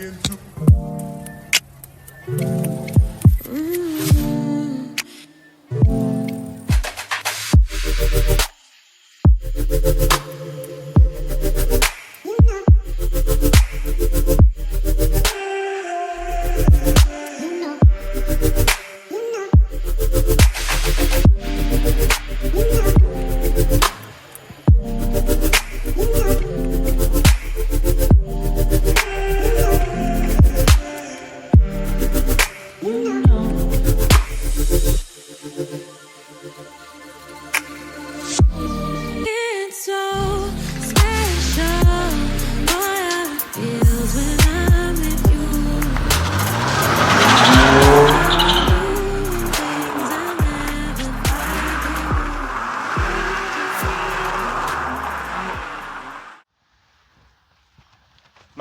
begin to.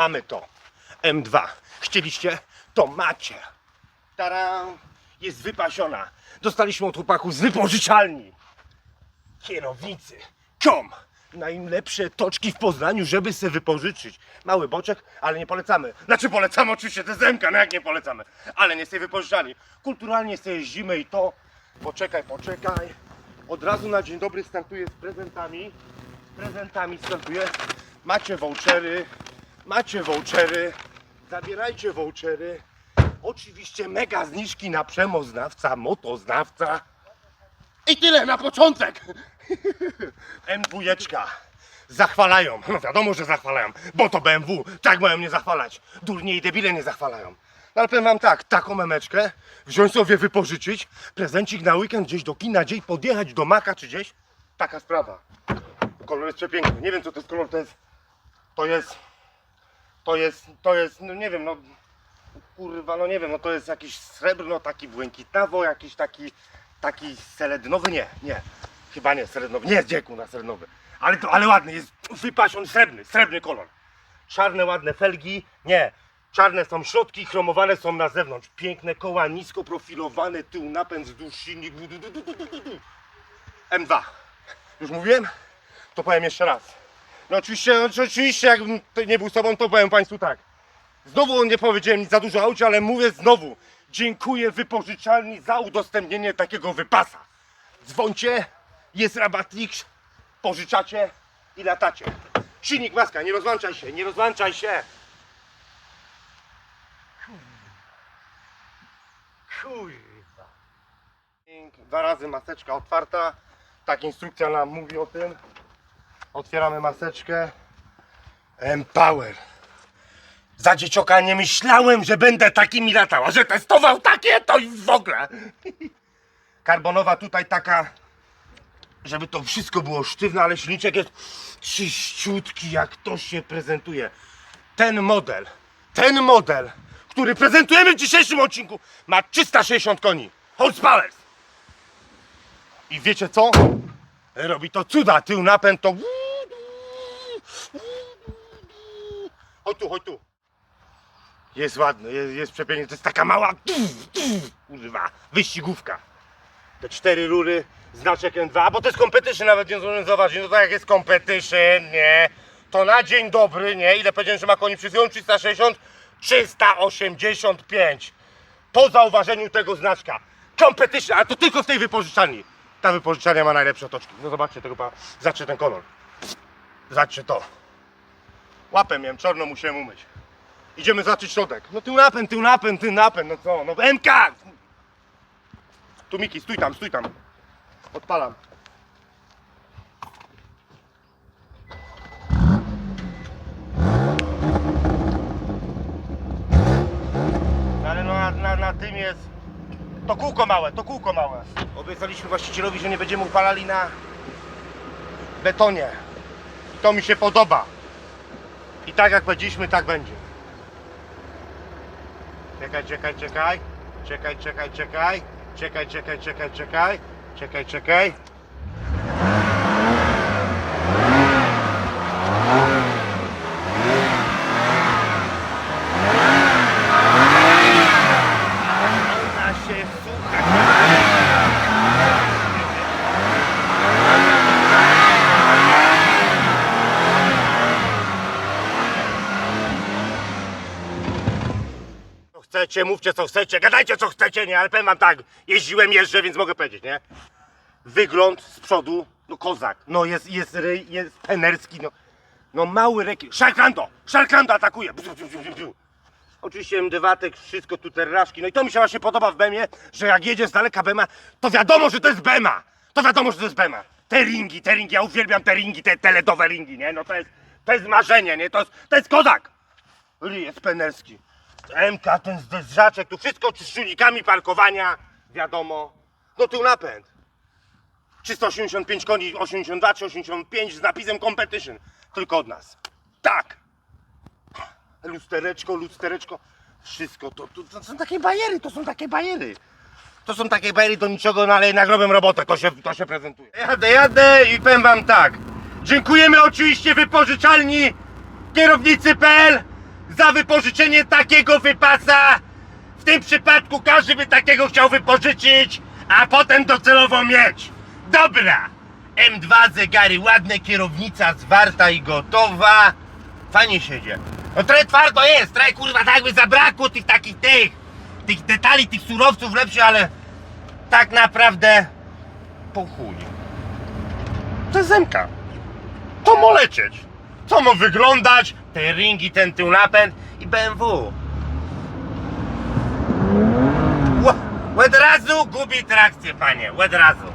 Mamy to. M2. Chcieliście? To macie. Tara jest wypasiona. Dostaliśmy od chłopaków z wypożyczalni. Kierownicy. Kom. Najlepsze toczki w Poznaniu, żeby se wypożyczyć. Mały boczek, ale nie polecamy. Znaczy polecamy oczywiście te zemka, no jak nie polecamy. Ale nie z tej wypożyczalni. Kulturalnie sobie jeździmy i to. Poczekaj, poczekaj. Od razu na dzień dobry startuję z prezentami. Z prezentami startuję. Macie vouchery. Macie vouchery. Zabierajcie vouchery. Oczywiście mega zniżki na przemoznawca, motoznawca. I tyle na początek. M2. Zachwalają. No wiadomo, że zachwalają, bo to BMW. Tak mają nie zachwalać. Durnie i debile nie zachwalają. No ale powiem wam tak, taką memeczkę wziąć sobie wypożyczyć, prezencik na weekend gdzieś do kina, gdzieś podjechać do Maka czy gdzieś. Taka sprawa. Kolor jest przepiękny. Nie wiem co to jest kolor, to jest... To jest... To jest... To jest... No nie wiem, no... Kurwa, no nie wiem, no to jest jakiś srebrno, taki błękitnawo, jakiś taki... Taki selednowy, nie, nie. Chyba nie, serednowy. Nie jest dzieku na serednowy. Ale, to, ale ładny, jest wypasiony, srebrny, srebrny kolor. Czarne, ładne felgi, nie. Czarne są środki, chromowane są na zewnątrz. Piękne koła, nisko profilowane, tył napęd, wzdłuż silnik. Du, du, du, du, du, du, du. M2. Już mówiłem? To powiem jeszcze raz. No oczywiście, oczywiście, jakbym nie był sobą, to powiem Państwu tak. Znowu nie powiedziałem nic za dużo o aucie, ale mówię znowu. Dziękuję wypożyczalni za udostępnienie takiego wypasa. Dzwońcie, jest rabatnik, pożyczacie i latacie. Silnik maska, nie rozłączaj się, nie rozłączaj się. Kurwa. Dwa razy maseczka otwarta. Tak instrukcja nam mówi o tym. Otwieramy maseczkę. Empower. Za dziecioka nie myślałem, że będę takimi latał, a że testował takie, to i w ogóle. Karbonowa tutaj taka, żeby to wszystko było sztywne, ale silniczek jest czyściutki, jak to się prezentuje. Ten model, ten model, który prezentujemy w dzisiejszym odcinku, ma 360 koni. Horsepower. I wiecie co? Robi to cuda, tył napęd to... Chodź tu, chodź tu. Jest ładny, jest, jest przepiękny. To jest taka mała, kurwa, wyścigówka. Te cztery rury, znaczek N2, bo to jest competition, nawet nie zdążyłem zauważyć, no to jak jest competition, nie, to na dzień dobry, nie, ile powiedziałem, że ma koni przy 360? 385. Po zauważeniu tego znaczka. Competition, a to tylko w tej wypożyczalni. Ta wypożyczalnia ma najlepsze otoczki. No zobaczcie tego, pa- zobaczcie ten kolor. Zobaczcie to. Łapę miałem, czarno musiałem umyć. Idziemy zobaczyć środek. No tył napęd, tył napęd, tył napęd, no co, no MK! Tu Miki, stój tam, stój tam. Odpalam. Ale no na, na, na tym jest... To kółko małe, to kółko małe. Obiecaliśmy właścicielowi, że nie będziemy upalali na betonie. To mi się podoba. I tak jak powiedzieliśmy, tak będzie. Czekaj, czekaj, czekaj. Czekaj, czekaj, czekaj. Czekaj, czekaj, czekaj, czekaj. Czekaj, czekaj. Chcecie, mówcie co chcecie, gadajcie co chcecie, nie? Ale powiem wam tak, jeździłem, jeżdżę, więc mogę powiedzieć, nie? Wygląd z przodu, no kozak. No jest, jest jest penerski, no. No mały rekin. Szarkando! Szarkando atakuje! Bzu, bzu, bzu, bzu. Oczywiście mdywatek, wszystko tu terraszki. No i to mi się właśnie podoba w Bemie, że jak jedzie z daleka Bema, to wiadomo, że to jest Bema. To wiadomo, że to jest Bema. Te ringi, te ringi, ja uwielbiam te ringi, te, te ledowe ringi, nie? No to jest, to jest marzenie, nie? To jest, to jest kozak. Ryj jest penerski. MK, ten zderzaczek, tu wszystko z czujnikami parkowania, wiadomo. No tył napęd. 385 koni, 82 czy 85 z napisem competition. Tylko od nas. Tak. Lustereczko, lustereczko. Wszystko to, to, to są takie bajery, to są takie bajery. To są takie bajery do niczego, no ale jednak robią robotę, to się, to się prezentuje. Jadę, jadę i powiem wam tak. Dziękujemy oczywiście wypożyczalni kierownicy.pl za wypożyczenie takiego wypasa. W tym przypadku każdy by takiego chciał wypożyczyć, a potem docelowo mieć. Dobra. M2 zegary, ładne, kierownica zwarta i gotowa. Fajnie siedzie. No trochę twardo jest, trochę kurwa tak by zabrakło tych takich tych, tych detali, tych surowców lepszych, ale tak naprawdę po chuj. To jest zemka. To ma lecieć. To ma wyglądać, te ringi, ten tył napęd i BMW. Od razu gubi trakcję, panie, od razu.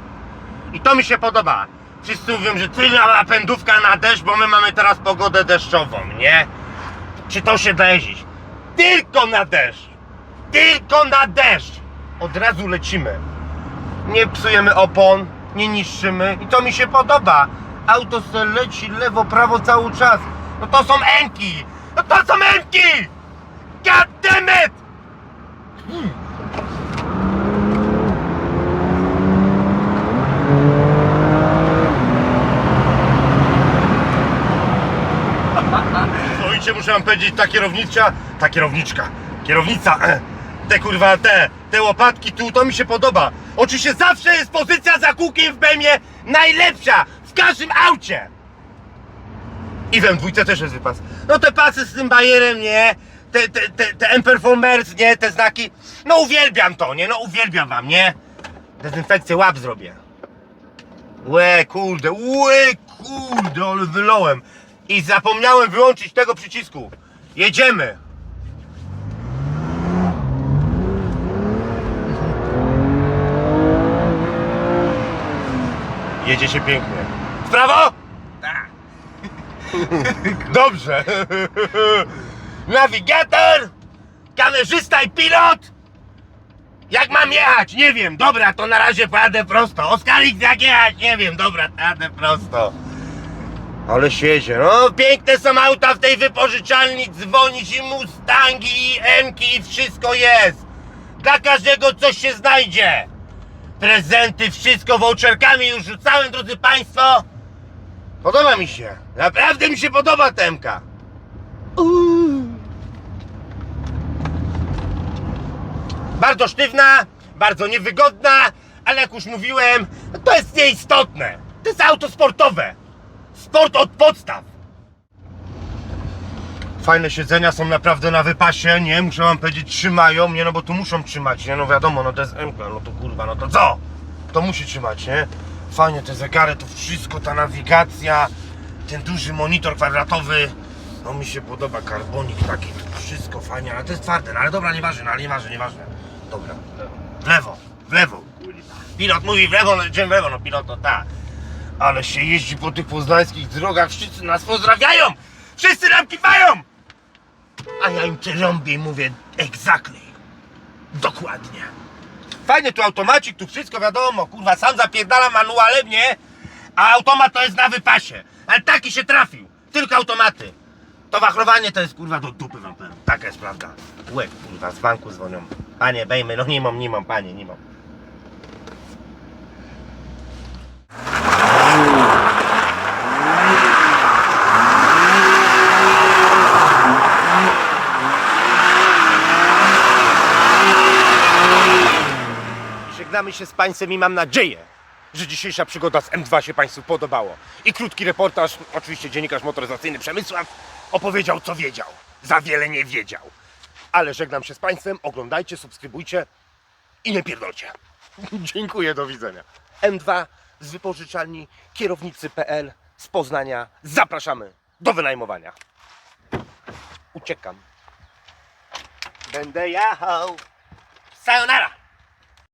I to mi się podoba. Wszyscy mówią, że tylna napędówka na deszcz, bo my mamy teraz pogodę deszczową, nie? Czy to się da jeździć? Tylko na deszcz! Tylko na deszcz! Od razu lecimy. Nie psujemy opon, nie niszczymy i to mi się podoba. Auto leci lewo, prawo cały czas. No to są enki! No to są enki! God damn it! Słuchajcie, muszę wam powiedzieć, ta kierownicza, ta kierowniczka, kierownica, e, te kurwa, te, te łopatki tu, to mi się podoba. Oczywiście zawsze jest pozycja za kółkiem w Bemie najlepsza, w każdym aucie. I we dwójce też jest wypas. No te pasy z tym bajerem, nie? Te, te, te, te M-Performers, nie? Te znaki. No uwielbiam to, nie? No uwielbiam wam, nie? Dezynfekcję łap zrobię. Łe, kurde, łe, kurde, ale wylołem. I zapomniałem wyłączyć tego przycisku. Jedziemy. Jedzie się pięknie. W prawo? Dobrze. Nawigator, kamerzysta i pilot. Jak mam jechać? Nie wiem. Dobra, to na razie pojadę prosto. Oskarik, jak jechać? Nie wiem. Dobra, jadę prosto. Ale świecie, no piękne są auta w tej wypożyczalni, dzwonić i Mustangi, i Emki i wszystko jest. Dla każdego coś się znajdzie. Prezenty, wszystko voucherkami już rzucałem, drodzy Państwo. Podoba mi się, naprawdę mi się podoba Temka. Bardzo sztywna, bardzo niewygodna, ale jak już mówiłem, to jest nieistotne. To jest auto sportowe. Sport od podstaw. Fajne siedzenia są naprawdę na wypasie, nie? Muszę wam powiedzieć, trzymają, nie? No bo tu muszą trzymać, nie? No wiadomo, no to jest no to kurwa, no to co? To musi trzymać, nie? Fajnie te zegary, to wszystko, ta nawigacja, ten duży monitor kwadratowy. No mi się podoba, karbonik taki, to wszystko fajnie, ale to jest twarde, no ale dobra, nieważne, no ale nieważne, nieważne. Dobra, w lewo, w lewo. Pilot mówi w lewo, no w lewo, no pilot to tak. Ale się jeździ po tych poznańskich drogach, wszyscy nas pozdrawiają! Wszyscy nam kiwają! A ja im rąbię i mówię exactly. Dokładnie. Fajny tu automacik, tu wszystko wiadomo, kurwa, sam zapierdalam manualem, nie? A automat to jest na wypasie. Ale taki się trafił. Tylko automaty. To wachlowanie to jest kurwa do dupy wam powiem. Taka jest prawda. Łeb kurwa, z banku dzwonią. Panie, bejmy, no nie mam, nie mam, panie, nie mam. żegnamy się z Państwem i mam nadzieję, że dzisiejsza przygoda z M2 się Państwu podobało. I krótki reportaż, oczywiście dziennikarz motoryzacyjny Przemysław opowiedział co wiedział. Za wiele nie wiedział. Ale żegnam się z Państwem, oglądajcie, subskrybujcie i nie pierdolcie. Dziękuję, do widzenia. M2 z wypożyczalni kierownicy.pl z Poznania. Zapraszamy do wynajmowania. Uciekam. Będę jechał. Sayonara!